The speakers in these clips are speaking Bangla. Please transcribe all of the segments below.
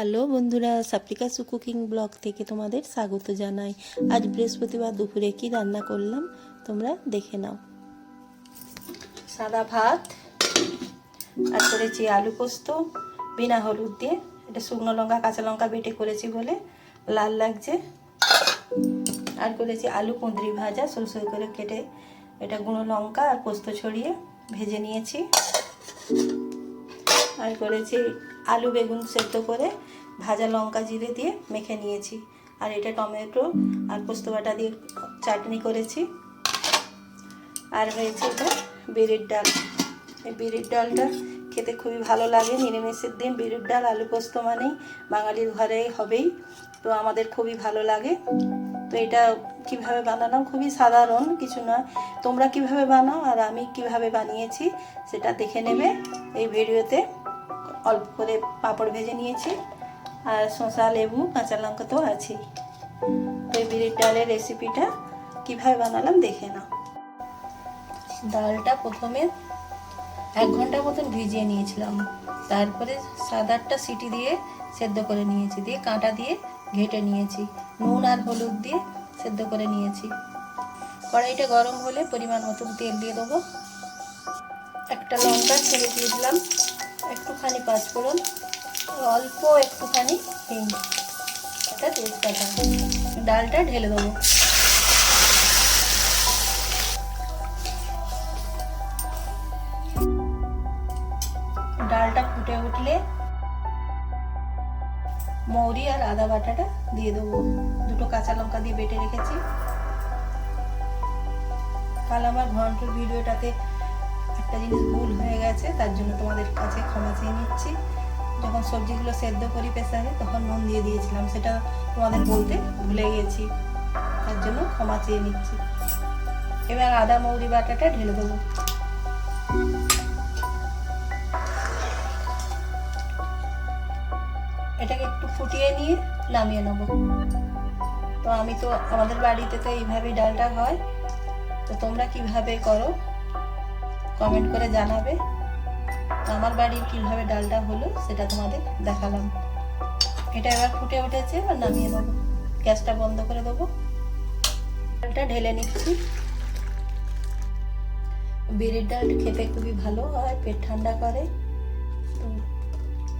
হ্যালো বন্ধুরা সাপ্লিকা সু কুকিং ব্লগ থেকে তোমাদের স্বাগত জানাই। আজ বৃহস্পতিবার দুপুরে কি রান্না করলাম তোমরা দেখে নাও। সাদা ভাত, আর করেছি আলু পোস্ত, বিনা হলুদ দিয়ে। এটা শুকনো লঙ্কা, কাঁচা লঙ্কা বেটে করেছি বলে লাল লাগছে। আর করেছি আলু কুঁদরি ভাজা, সরু সরু করে কেটে এটা গুঁড়ো লঙ্কা আর পোস্ত ছড়িয়ে ভেজে নিয়েছি। আর করেছি আলু বেগুন সেদ্ধ করে ভাজা লঙ্কা জিরে দিয়ে মেখে নিয়েছি। আর এটা টমেটো আর পোস্ত বাটা দিয়ে চাটনি করেছি। আর হয়েছে এটা বিরির ডাল। এই বিরির ডালটা খেতে খুবই ভালো লাগে। নিরামিষের দিন বিরির ডাল, আলু পোস্ত মানেই বাঙালির ঘরে হবেই। তো আমাদের খুবই ভালো লাগে। তো এটা কীভাবে বানালাম খুবই সাধারণ, কিছু নয়। তোমরা কীভাবে বানাও আর আমি কীভাবে বানিয়েছি, সেটা দেখে নেবে এই ভিডিওতে। অল্প করে পাঁপড় ভেজে নিয়েছি। আর শসা, লেবু, কাঁচা লঙ্কা তো আছেই। তো বিরির ডালের রেসিপিটা কীভাবে বানালাম দেখে নাও। ডালটা প্রথমে এক ঘণ্টা মতন ভিজিয়ে নিয়েছিলাম। তারপরে আটটা সিটি দিয়ে সেদ্ধ করে নিয়েছি। দিয়ে কাঁটা দিয়ে ঘেটে নিয়েছি। নুন আর হলুদ দিয়ে সেদ্ধ করে নিয়েছি। কড়াইটা গরম হলে পরিমাণ মতন তেল দিয়ে দেবো। একটা লঙ্কা ছেড়ে দিয়ে দিলাম। একটুখানি পাঁচফোড়ন অল্প একটুখানি হিং। একটা তেজপাতা। ডালটা ঢেলে দেবো। ডালটা ফুটে উঠলে মৌরি আর আদা বাটাটা দিয়ে দেবো। দুটো কাঁচা লঙ্কা দিয়ে বেটে রেখেছি। কাল আমার ঘণ্টার ভিডিওটাতে একটা জিনিস ভুল হয়ে গেছে, তার জন্য তোমাদের কাছে ক্ষমা চেয়ে নিচ্ছি। যখন সবজিগুলো সেদ্ধ করি প্রেসারে, তখন নুন দিয়ে দিয়েছিলাম, সেটা তোমাদের বলতে ভুলে গেছি। তার জন্য ক্ষমা চেয়ে নিচ্ছি। এবার আদা, মৌরি, বাটাটা ঢেলে দেবো। এটাকে একটু ফুটিয়ে নিয়ে নামিয়ে নেব। তো আমি তো, আমাদের বাড়িতে তো এইভাবেই ডালটা হয়। তো তোমরা কীভাবে করো? কমেন্ট করে জানাবে। আমার বাড়ির কীভাবে ডালটা হলো সেটা তোমাদের দেখালাম। এটা এবার ফুটে উঠেছে, এবার নামিয়ে দেবো গ্যাসটা বন্ধ করে দেবো। ডালটা ঢেলে নিচ্ছি। বিড়ির ডাল খেতে খুবই ভালো হয়, পেট ঠান্ডা করে।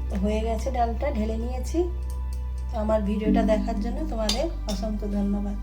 তো হয়ে গেছে ডালটা, ঢেলে নিয়েছি। আমার ভিডিওটা দেখার জন্য তোমাদের অসংখ্য ধন্যবাদ।